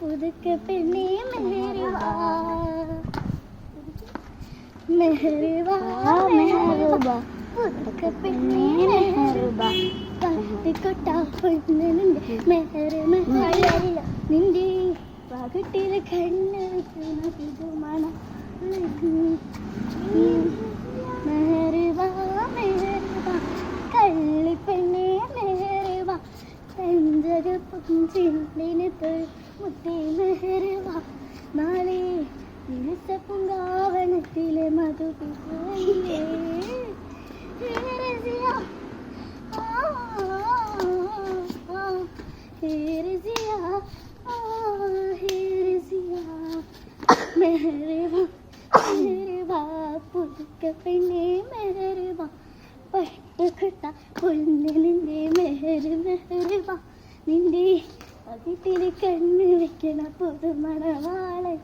പുതുക്ക പെണ്ണേ മെഹർവാ മെഹർവാ മെഹർവാ പുതുക്ക പെണ്ണേ മെഹർവാ പട്ടിക്കൊട്ട പൊന്നുണ്ട് മെഹർ മെഹർ നിന്റെ പകട്ടിൽ കണ്ണ് വെക്കുന്ന പുഞ്ചിണ്ടിന് മുത്തി മെഹർവാ നാളെ ഇരുസ പൂങ്കാവനത്തിലെ മധുപില്ലേ പെണ്ണേ മെഹർവാ പട്ടുകിട്ട പൊന്നിലിന്റെ മെഹർ മെഹർവാ നിന്റെ അതിത്തിരി കണ്ണ് വെക്കണ പുതുമണവാളൻ